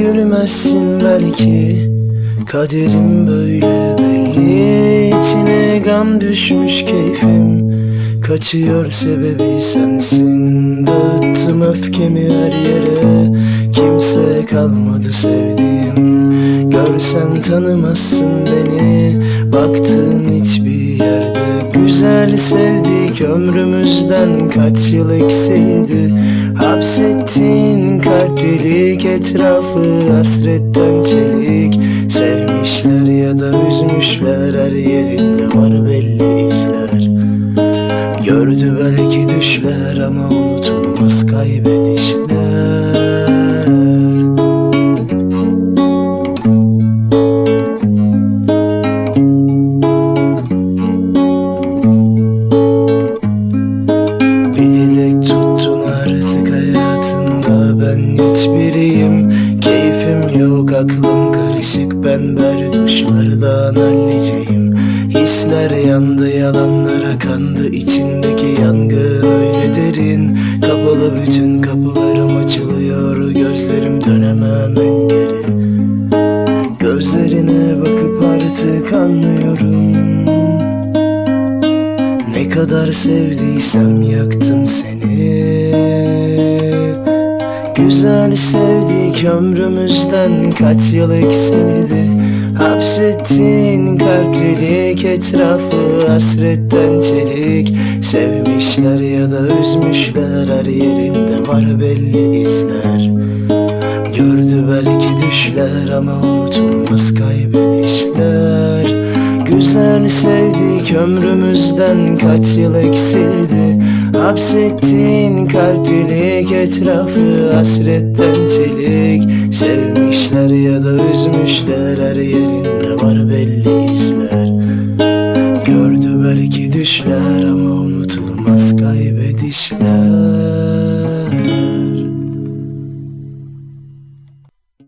belli Kaderim böyle belli. İçine gam düşmüş keyfim. Kaçıyor sebebi sensin. Dağıttım öfkemi her yere. Kimse kalmadı sevdiğim. Görsen tanımazsın beni. Baktığın hiçbir yerde. Güzel sevdik ömrümüzden Kaç yıl eksildi Hapsettin kalp delik Etrafı hasretten çelik. Sevmişler ya da üzmüşler Her yerinde var belli izler. Gördü belki düşler ama unutulmaz kaybedişler Yok aklım karışık. Ben berduşlardan halliceyim Hisler yandı yalanlara kandı içindeki yangın öyle derin. Kapalı bütün kapılarım açılıyor. Gözlerim dönemem en geri. Gözlerine bakıp artık anlıyorum. Ne kadar sevdiysem yaktım seni Güzel sevdik ömrümüzden kaç yıl eksildi. Hapsettin kalp delik etrafı hasretten çelik. Sevmişler ya da üzmüşler her yerinde var belli izler. Gördü belki düşler ama unutulmaz kaybedişler. Güzel sevdik ömrümüzden kaç yıl eksildi Hapsettin kalp delik etrafı hasretten çelik. Sevmişler ya da üzmüşler her yerinde var belli izler. Gördü belki düşler ama unutulmaz kaybedişler